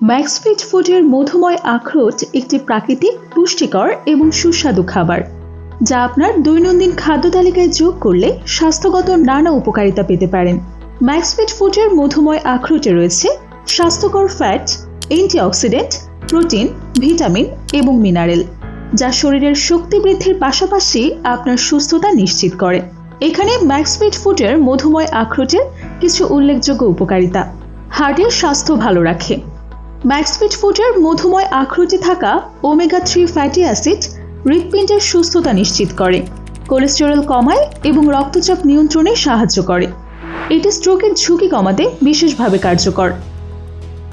Maxfit ফুডের মধুময় আখরোট একটি প্রাকৃতিক, পুষ্টিকর এবং সুস্বাদু খাবার, যা আপনার দৈনন্দিন খাদ্য তালিকায় যোগ করলে স্বাস্থ্যগত নানা উপকারিতা পেতে পারেন। ম্যাক্সফিট ফুডের মধুময় আখরোটে রয়েছে স্বাস্থ্যকর ফ্যাট অ্যান্টিঅক্সিডেন্ট প্রোটিন ভিটামিন এবং মিনারেল যা শরীরের শক্তি বৃদ্ধির পাশাপাশি আপনার সুস্থতা নিশ্চিত করে। এখানে ম্যাক্সফিট ফুডের মধুময় আখরোটের কিছু উল্লেখযোগ্য উপকারিতা। হার্টের স্বাস্থ্য ভালো রাখে। ম্যাক্সফিট ফুডের মধুময় আখরোটে থাকা ওমেগা থ্রি ফ্যাটি অ্যাসিড হৃৎপিণ্ডের সুস্থতা নিশ্চিত করে কোলেস্টেরল কমায় এবং রক্তচাপ নিয়ন্ত্রণে সাহায্য করে। এটি স্ট্রোকের ঝুঁকি কমাতে বিশেষভাবে কার্যকর।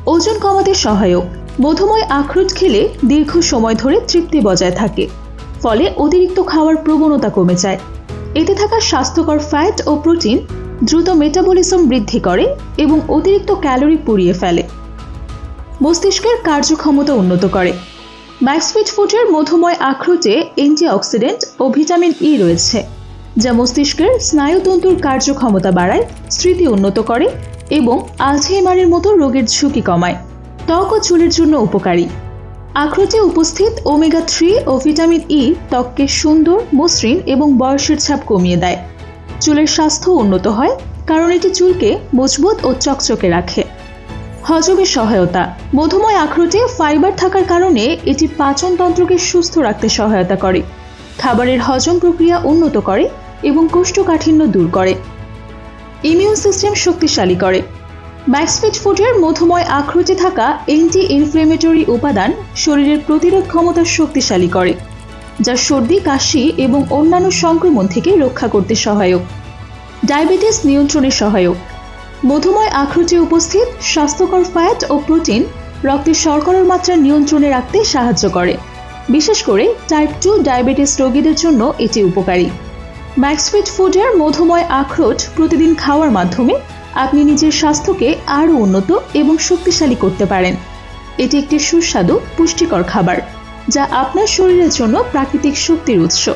ওজন কমাতে সহায়ক। মধুময় আখরোট খেলে দীর্ঘ সময় ধরে তৃপ্তি বজায় থাকে, ফলে অতিরিক্ত খাওয়ার প্রবণতা কমে যায়। এতে থাকা স্বাস্থ্যকর ফ্যাট ও প্রোটিন দ্রুত মেটাবলিজম বৃদ্ধি করে এবং অতিরিক্ত ক্যালোরি পুড়িয়ে ফেলে। মস্তিষ্কের কার্যক্ষমতা উন্নত করে। ম্যাক্সফিট ফুডের মধুময় আখরোটে অ্যান্টিঅক্সিডেন্ট ও ভিটামিন ই রয়েছে, যা মস্তিষ্কের স্নায়ুতন্তুর কার্যক্ষমতা বাড়ায়, স্মৃতি উন্নত করে এবং আলঝেইমারের মতো রোগের ঝুঁকি কমায়। ত্বক ও চুলের জন্য উপকারী। আখরোটে উপস্থিত ওমেগা থ্রি ও ভিটামিন ই ত্বককে সুন্দর, মসৃণ এবং বয়সের ছাপ কমিয়ে দেয়। চুলের স্বাস্থ্য উন্নত হয়, কারণ এটি চুলকে মজবুত ও চকচকে রাখে। হজমের সহায়তা। মধুময় আখরোটে ফাইবার থাকার কারণে এটি পাচনতন্ত্রকে সুস্থ রাখতে সহায়তা করে। খাবারের হজম প্রক্রিয়া উন্নত করে এবং কোষ্ঠকাঠিন্য দূর করে। ইমিউন সিস্টেম শক্তিশালী করে। ম্যাক্সফিট ফুডের মধুময় আখরোটে থাকা অ্যান্টি ইনফ্লেমেটরি উপাদান শরীরের প্রতিরোধ ক্ষমতা শক্তিশালী করে, যা সর্দি, কাশি এবং অন্যান্য সংক্রমণ থেকে রক্ষা করতে সহায়ক। ডায়াবেটিস নিয়ন্ত্রণে সহায়ক। মধুময় আখরোটে উপস্থিত, স্বাস্থ্যকর ফ্যাট ও প্রোটিন রক্তে শর্করার মাত্রা নিয়ন্ত্রণে রাখতে সাহায্য করে। বিশেষ করে টাইপ টু ডায়াবেটিস রোগীদের জন্য এটি উপকারী। ম্যাক্সফিট ফুডের মধুময় আখরোট প্রতিদিন খাওয়ার মাধ্যমে আপনি নিজের স্বাস্থ্যকে আরও উন্নত এবং শক্তিশালী করতে পারেন। এটি একটি সুস্বাদু, পুষ্টিকর খাবার, যা আপনার শরীরের জন্য প্রাকৃতিক শক্তির উৎস।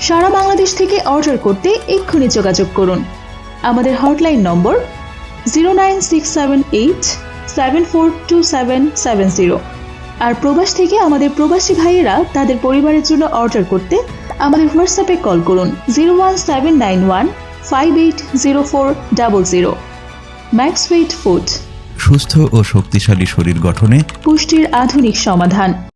সারা বাংলাদেশ থেকে অর্ডার করতে এক্ষুনি যোগাযোগ করুন। আমাদের hotline number zero nine six seven eight seven four two seven seven zero আর প্রবাস থেকে আমাদের প্রবাসী ভাইয়েরা তাদের পরিবারের জন্য অর্ডার করতে আমাদের হোয়াটসঅ্যাপে কল করুন zero one seven nine one five eight zero four double zero max food সুস্থ ও শক্তিশালী শরীর গঠনে পুষ্টির আধুনিক সমাধান।